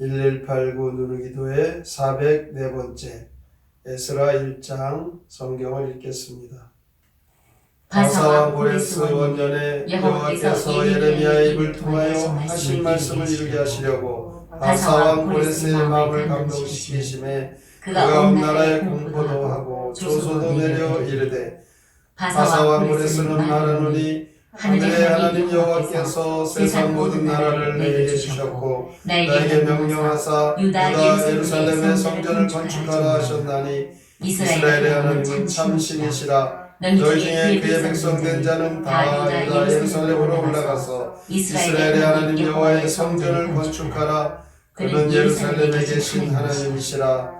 1189 누누기도의 404번째 에스라 1장 성경을 읽겠습니다. 바사와 고레스 원년에 여호와께서 예레미야의 입을 통하여 하신 말씀을 이루게 하시려고 바사와 고레스의 마음을 감동시키심에 그가 온 나라에 공포도 하고 조소도 내려 이르되 바사와 고레스는 말하노니 하늘의 하나님 여호와께서 세상 모든 나라를 내게 주셨고 나에게 명령하사 유다 예루살렘의 성전을 건축하라 하셨나니 이스라엘의 하나님은 참신이시라. 너희 중에 그의 백성된 자는 다 유다 예루살렘으로 올라가서 이스라엘의 하나님 여호와의 성전을 건축하라. 그는 예루살렘에 계신 하나님이시라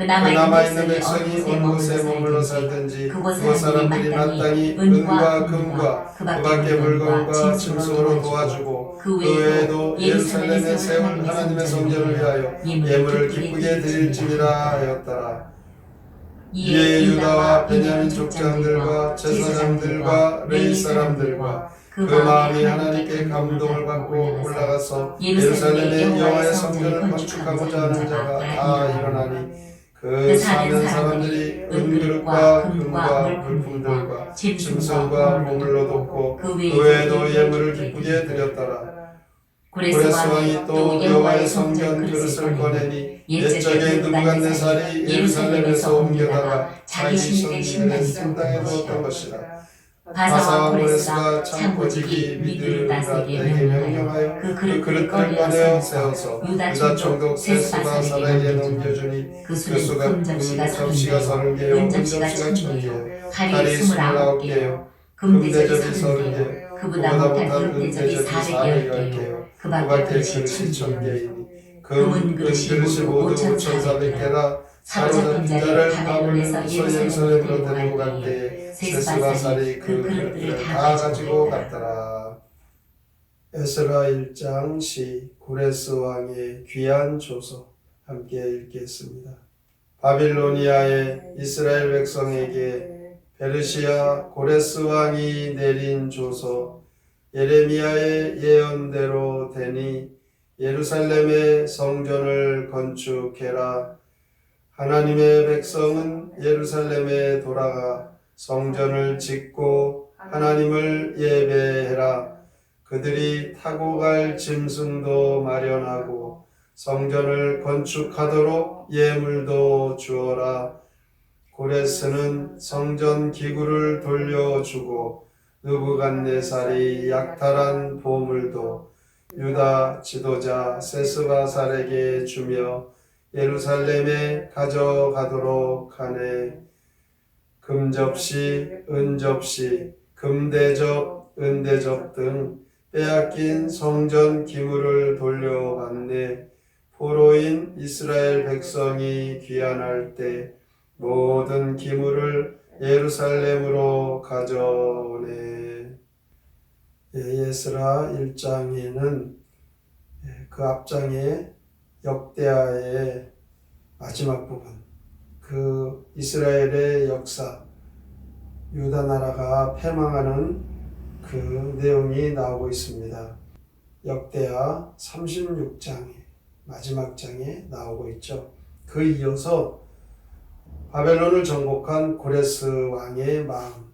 그 남아있는 백성이 온 곳에 머물러 살든지 그곳 사람들이 마땅히 은과 금과 그 밖의 물건과 짐승으로 도와주고 그 외에도 예루살렘에 세운 하나님의 성전을 위하여 예물을 기쁘게 드릴지니라 하였더라. 이에 유다와 베냐민 족장들과 제사장들과 레이 사람들과 그 마음이 하나님께 감동을 받고 올라가서 예루살렘의 여호와의 성전을 건축하고자 하는 자가 다 일어나니 그 사는 사람들이 은그릇과 금과 물품들과 짐승과 보물로 돕고 그 외에도 예물을 기쁘게 드렸더라 고레스 왕이 또 여호와의 성전 그릇을 꺼내니 옛적에 느부갓네살이 예루살렘에서 옮겨다가 자기 신들의 성당에 두었던 것이라 바사와 고레스가 참고직이 미들을 다스리게 명령하여 그 그릇을 꺼내어 세워서 유다 총독 세스바사에게 넘겨주니 그 수가 금접시가 서른 개요 은접시가 천 개요. 칼이 스물아홉 개요. 금대접이 서른 개. 그보다 못한 금대접이 사백 개요. 그 밖에 그릇이 천 개이니. 금은 그릇이 모두 오천사백 개라 사로잡힌 자를 바벨론에서 예루살렘으로 데리고 갈 때에 세스바살이 그 그릇들을 다 가지고 갔더라. 에스라 1장 시 고레스 왕의 귀한 조서 함께 읽겠습니다. 바빌로니아의 이스라엘 백성에게 페르시아 고레스 왕이 내린 조서 예레미야의 예언대로 되니 예루살렘의 성전을 건축해라. 하나님의 백성은 예루살렘에 돌아가 성전을 짓고 하나님을 예배해라. 그들이 타고 갈 짐승도 마련하고 성전을 건축하도록 예물도 주어라. 고레스는 성전 기구를 돌려주고 느부갓네살이 약탈한 보물도 유다 지도자 세스바살에게 주며 예루살렘에 가져가도록 하네. 금접시, 은접시, 금대접, 은대접 등 빼앗긴 성전 기물을 돌려받네. 포로인 이스라엘 백성이 귀환할 때 모든 기물을 예루살렘으로 가져오네. 예스라 1장에는 그 앞장에 역대하의 마지막 부분, 그 이스라엘의 역사, 유다 나라가 패망하는 그 내용이 나오고 있습니다. 역대하 36장에 마지막 장에 나오고 있죠. 그 이어서 바벨론을 정복한 고레스 왕의 마음,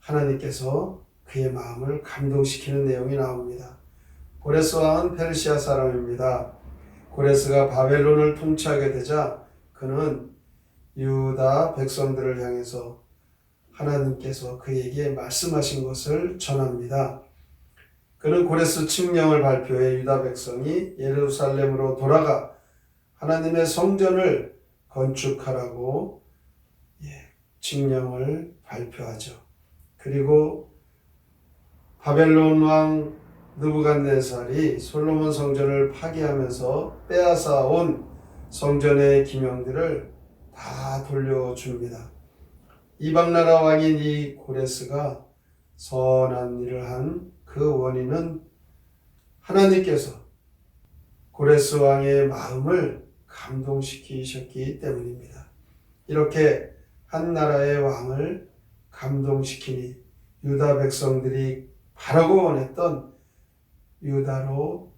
하나님께서 그의 마음을 감동시키는 내용이 나옵니다. 고레스 왕은 페르시아 사람입니다. 고레스가 바벨론을 통치하게 되자 그는 유다 백성들을 향해서 하나님께서 그에게 말씀하신 것을 전합니다. 그는 고레스 칙령을 발표해 유다 백성이 예루살렘으로 돌아가 하나님의 성전을 건축하라고 예, 칙령을 발표하죠. 그리고 바벨론 왕 느부갓네살이 솔로몬 성전을 파괴하면서 빼앗아 온 성전의 기명들을 다 돌려줍니다. 이방 나라 왕인 이 고레스가 선한 일을 한 그 원인은 하나님께서 고레스 왕의 마음을 감동시키셨기 때문입니다. 이렇게 한 나라의 왕을 감동시키니 유다 백성들이 바라고 원했던 유다로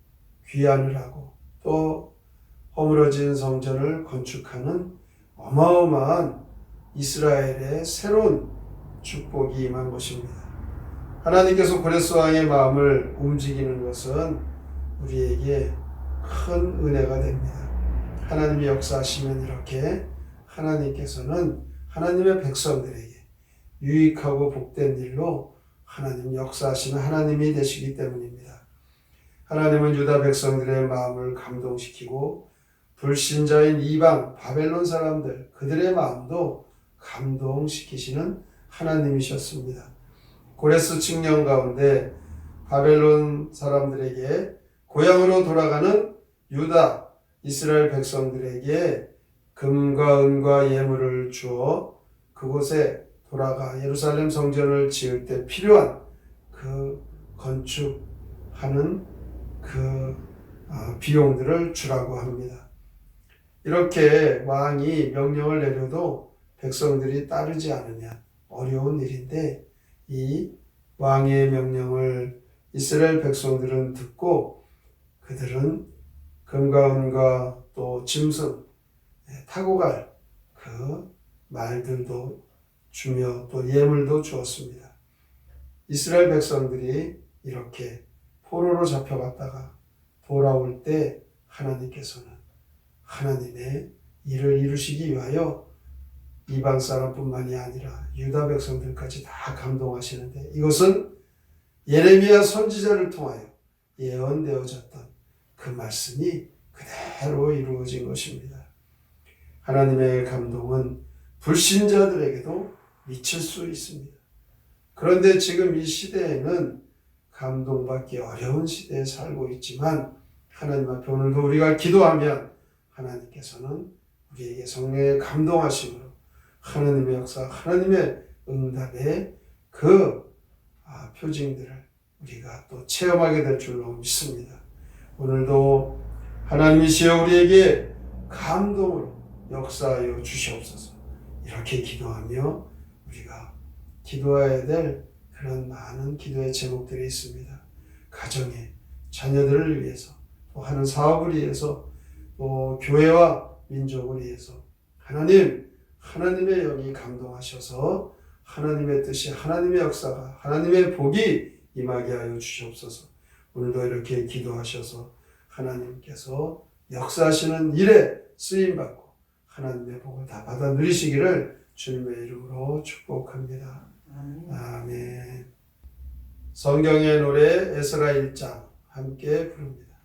귀환을 하고 또 허물어진 성전을 건축하는 어마어마한 이스라엘의 새로운 축복이 임한 것입니다. 하나님께서 고레스 왕의 마음을 움직이는 것은 우리에게 큰 은혜가 됩니다. 하나님이 역사하시면 이렇게 하나님께서는 하나님의 백성들에게 유익하고 복된 일로 하나님 역사하시는 하나님이 되시기 때문입니다. 하나님은 유다 백성들의 마음을 감동시키고 불신자인 이방 바벨론 사람들 그들의 마음도 감동시키시는 하나님이셨습니다. 고레스 칙령 가운데 바벨론 사람들에게 고향으로 돌아가는 유다 이스라엘 백성들에게 금과 은과 예물을 주어 그곳에 돌아가 예루살렘 성전을 지을 때 필요한 그 건축하는 그 아, 비용들을 주라고 합니다. 이렇게 왕이 명령을 내려도 백성들이 따르지 않으면 어려운 일인데 이 왕의 명령을 이스라엘 백성들은 듣고 그들은 금과 은과 또 짐승 예, 타고 갈 그 말들도 주며 또 예물도 주었습니다. 이스라엘 백성들이 이렇게 포로로 잡혀갔다가 돌아올 때 하나님께서는 하나님의 일을 이루시기 위하여 이방 사람뿐만이 아니라 유다 백성들까지 다 감동하시는데 이것은 예레미야 선지자를 통하여 예언되어졌던 그 말씀이 그대로 이루어진 것입니다. 하나님의 감동은 불신자들에게도 미칠 수 있습니다. 그런데 지금 이 시대에는 감동받기 어려운 시대에 살고 있지만 하나님 앞에 오늘도 우리가 기도하면 하나님께서는 우리에게 성령의 감동하심으로 하나님의 역사, 하나님의 응답의 그 아, 표징들을 우리가 또 체험하게 될 줄로 믿습니다. 오늘도 하나님이시여 우리에게 감동으로 역사하여 주시옵소서. 이렇게 기도하며 우리가 기도해야 될 그런 많은 기도의 제목들이 있습니다. 가정에 자녀들을 위해서 또 하는 사업을 위해서 또 교회와 민족을 위해서 하나님 하나님의 영이 감동하셔서 하나님의 뜻이 하나님의 역사가 하나님의 복이 임하게 하여 주시옵소서. 오늘도 이렇게 기도하셔서 하나님께서 역사하시는 일에 쓰임 받고 하나님의 복을 다 받아 누리시기를 주님의 이름으로 축복합니다. 아멘. 성경의 노래 에스라 1장 함께 부릅니다.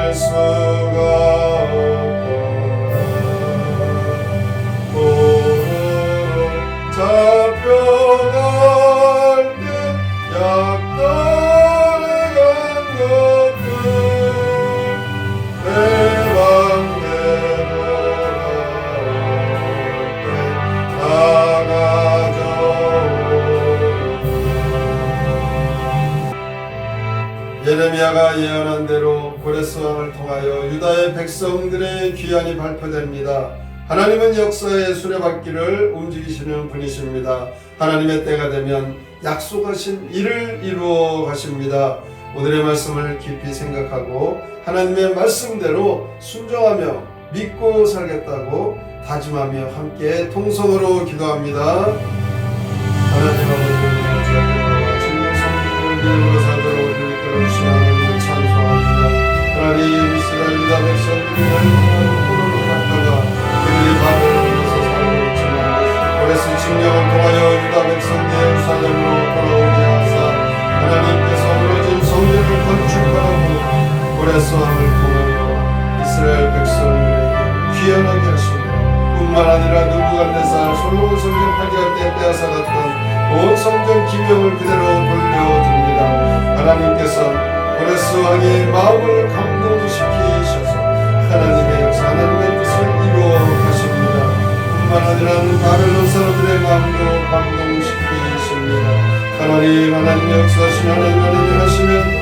So. O God. 예레미야가 예언한 대로 고레스 왕을 통하여 유다의 백성들의 귀환이 발표됩니다. 하나님은 역사의 수레바퀴를 움직이시는 분이십니다. 하나님의 때가 되면 약속하신 일을 이루어 가십니다. 오늘의 말씀을 깊이 생각하고 하나님의 말씀대로 순종하며 믿고 살겠다고 다짐하며 함께 통성으로 기도합니다. 하나님 아버지 하나님 백성들이 멸망하고 포로로 갔다가 그들이 바벨론에서 살고 있지만 고레스 칙령을 통하여 유다 백성이 예루살렘으로 돌아오게 하사 하나님께서 무너진 성전을 건축하라고 고레스 왕을 통하여 이스라엘 백성들에게 귀환하게 하시며 뿐만 아니라 누부갓네살 솔로몬 성전 파괴할 때 빼앗아 갔던 온 성전 기명을 그대로 돌려줍니다. 하나님께서 고레스 왕의 마음을 감동 하나님은 바벨론 사람들의 마음도 감동시키십니다. 하나님 하나님 역사하시면 하나님 하시면